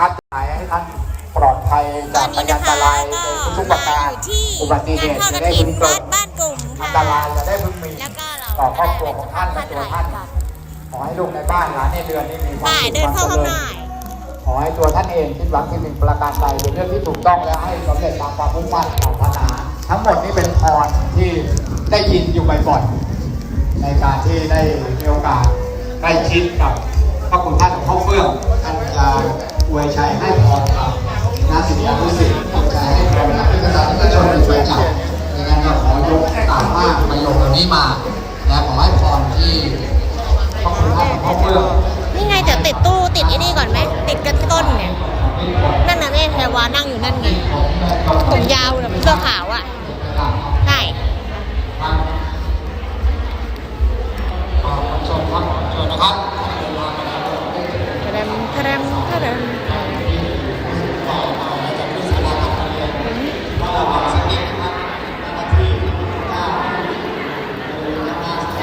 นะครับขอให้ท่านปลอดภัยตจาอกนพนี้ยันะนตคะรายก็ในทุกๆประการอยู่ที่อุบัติเหงานตุทอดกจะระได้ถิพึนงเกิบ้าดนบ้านกลุ่มอัค่ะ นตรายจะได้พึงมี แล้วก็เราต่อครก็อบครัวได้ขเป็อนงเจ้าท่านภาพและท่านตัวไหนท่านค่ะขอให้ลูกในบ้านหลานในเดือนนี้มีความได้สุขเดินเข้าควข้างมในจริญขอให้ตัวท่านเองคิดหวังที่หนึ่งประการใดเป็นเรื่องที่ถูกต้องและให้สำเร็จตามความมุ่งมั่นปรารถนา ทั้งหมดนี้เป็นพรที่ได้ยินอยู่บ่อยๆในการที่ได้มีโอกาสใกล้ชิดกับพระคุณท่านของพ่อ วยชัยให้พรครับนาสิยานุสิทธิ์ใจให้พรกับพุทธศาสนิกชนในช่วยจับดังนการก็ขอยกตามว่าประโยคเหล่านี้มาและขอให้พรที่พระคุณท่านของพ่อเฟื่อนี่ไงเดี๋ยวติดตู้ติดไอ้นี่ก่อนไหมติดกันต้นเนี่ยนั่นน่ะแม่แพรวานั่งอยู่นั่นไง